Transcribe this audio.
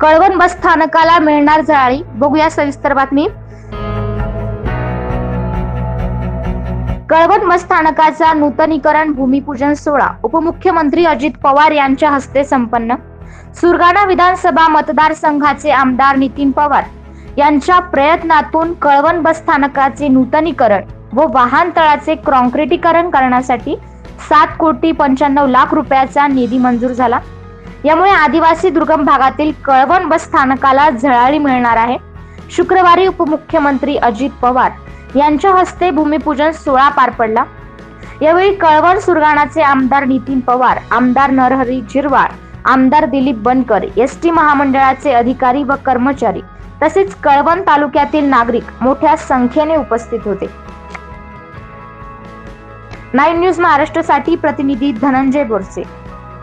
कळवण बस स्थानकाला मिळणार जाळी. बघूया सविस्तर बातमी. कळवण बस स्थानकाचा नूतनीकरण भूमिपूजन सोहळा. उपमुख्यमंत्री अजित पवार यांच्या हस्ते संपन्न. सुरगाणा विधानसभा मतदारसंघाचे आमदार नितीन पवार यांच्या प्रयत्नातून कळवण बस स्थानकाचे नूतनीकरण व वाहनतळाचे कॉन्क्रिटीकरण करण्यासाठी सात कोटी पंच्याण्णव लाख रुपयाचा निधी मंजूर झाला. यामुळे आदिवासी दुर्गम भागातील कळवण बस स्थानकाला झळाळी मिळणार आहे. शुक्रवारी उपमुख्यमंत्री अजित पवार यांच्या हस्ते भूमिपूजन सोहळा पार पडला. यावेळी कळवण सुरगाणाचे आमदार नितीन पवार आमदार नरहरी जिरवाळ आमदार दिलीप बनकर एस टी महामंडळाचे अधिकारी व कर्मचारी तसेच कळवण तालुक्यातील नागरिक मोठ्या संख्येने उपस्थित होते. नाईन न्यूज महाराष्ट्रासाठी प्रतिनिधी धनंजय बोरसे.